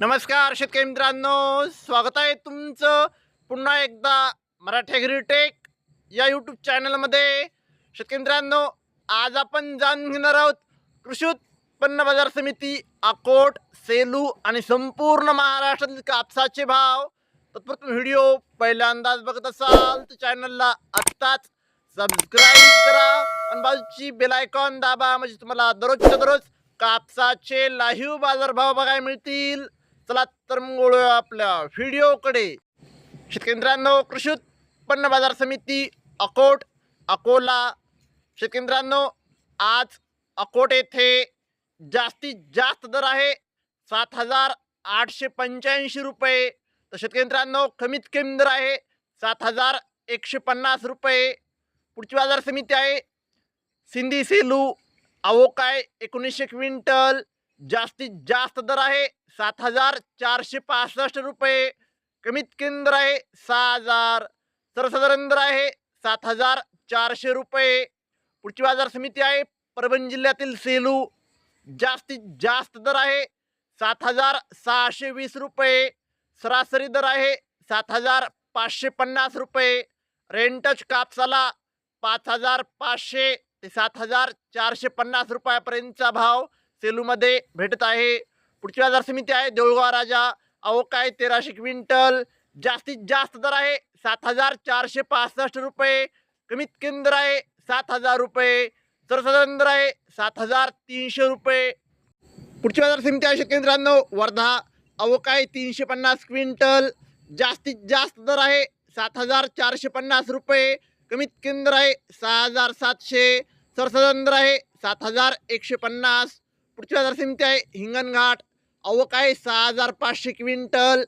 नमस्कार शेतकरी मित्रांनो. स्वागत आहे तुमचं पुन्हा एकदा मराठी ॲग्रीटेक या यूट्यूब चॅनलमध्ये शेतकरी मित्रांनो आज आपण जाणून घेणार आहोत कृषी उत्पन्न बाजार समिती अकोट सेलू आणि संपूर्ण महाराष्ट्रातील कापसाचे भाव. तत्पूर्वी व्हिडिओ पहिल्यांदाच बघत असाल तर चॅनलला आत्ताच सबस्क्राईब करा आणि बाजूची बेलायकॉन दाबा म्हणजे तुम्हाला दररोजच्या दररोज कापसाचे लाईव्ह बाजारभाव बघायला मिळतील. चला तर मग वळूया आपल्या व्हिडिओकडे. शेतकरी मित्रांनो कृषी उत्पन्न बाजार समिती अकोट अकोला. शेतकरी मित्रांनो आज अकोट येथे जास्तीत जास्त दर आहे सात हजार आठशे पंच्याऐंशी रुपये. तर शेतकरी मित्रांनो कमीत कमी दर आहे सात हजार एकशे पन्नास रुपये. पुढची बाजार समिती आहे सिंधी सेलू अवोकाय एकोणीसशे क्विंटल. जास्तीत जास्त दर आहे सात हजार चारशे पासष्ट रुपये. कमीत कमी दर आहे सहा हजार. सर्वसाधारण दर आहे सात हजार चारशे रुपये. पुढची बाजार समिती आहे परभणी जिल्ह्यातील सेलू. जास्तीत जास्त दर आहे सात हजार सहाशे वीस रुपये. सरासरी दर आहे सात हजार पाचशे पन्नास रुपये. रेंटच कापसाला पाच हजार पाचशे ते सात हजार चारशे पन्नास रुपयापर्यंतचा भाव सेलूमध्ये भेटत आहे. पुढची बाजार समिती आहे देऊळगाव राजा अवकाय तेराशे क्विंटल जास्तीत जास्त दर आहे सात हजार चारशे पासष्ट रुपये कमीत कमी दर आहे सात हजार रुपये सर्वसाधारण दर आहे सात हजार तीनशे रुपये. पुढची बाजार समिती आहे शेतकरी वर्धा अहो काय तीनशे पन्नास क्विंटल जास्तीत जास्त दर आहे सात हजार चारशे पन्नास रुपये कमीत कमी दर आहे सहा हजार सातशे सर्वसाधारण दर आहे सात हजार एकशे पन्नास. पुढची बाजार समिती आहे हिंगणघाट अवकाय सहा हजार पाचशे क्विंटल?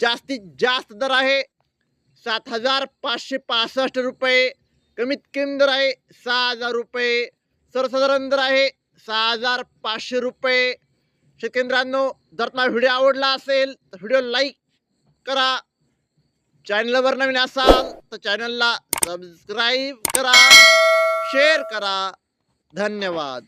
जास्तीत जास्त दर आहे. सात हजार पाचशे पासष्ट रुपये. कमीत कमी दर आहे सहा हजार रुपये. सर्वसाधारण दर आहे सहा हजार पाचशे रुपये. शेतकरी जर तुम्हाला व्हिडिओ आवडला असेल तर व्हिडिओ लाईक करा. चॅनलवर नवीन असाल तर चॅनलला सबस्क्राईब करा. शेअर करा. धन्यवाद.